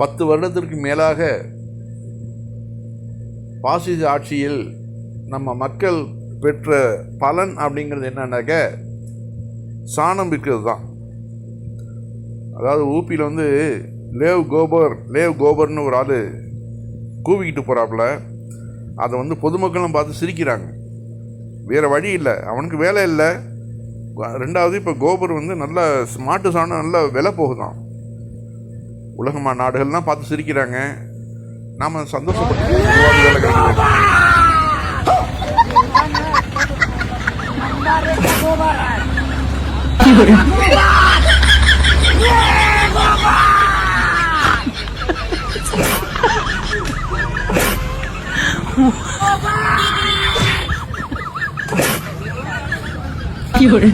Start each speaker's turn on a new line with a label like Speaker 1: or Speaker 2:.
Speaker 1: பத்து வருடத்திற்கு மேலாக பாசிச ஆட்சியில் நம்ம மக்கள் பெற்ற பலன் அப்படிங்கிறது என்னன்னாக்க சாணம் விற்கிறது தான். அதாவது ஊப்பியில் வந்து லேவ் கோபர் லேவ் கோபர்னு ஒரு ஆள் கூவிக்கிட்டு போகிறாப்புல அதை வந்து பொதுமக்களும் பார்த்து சிரிக்கிறாங்க. வேறு வழி இல்லை. அவனுக்கு வேலை இல்லை. ரெண்டாவது இப்போ கோபர் வந்து நல்ல மாட்டு சாணம் நல்ல விலை போகுதான். உலகமா நாடுகள்லாம் பார்த்து சிரிக்கிறாங்க. நாம் சந்தோஷப்பட்டு வேலை கிடைக்குது
Speaker 2: Fiore.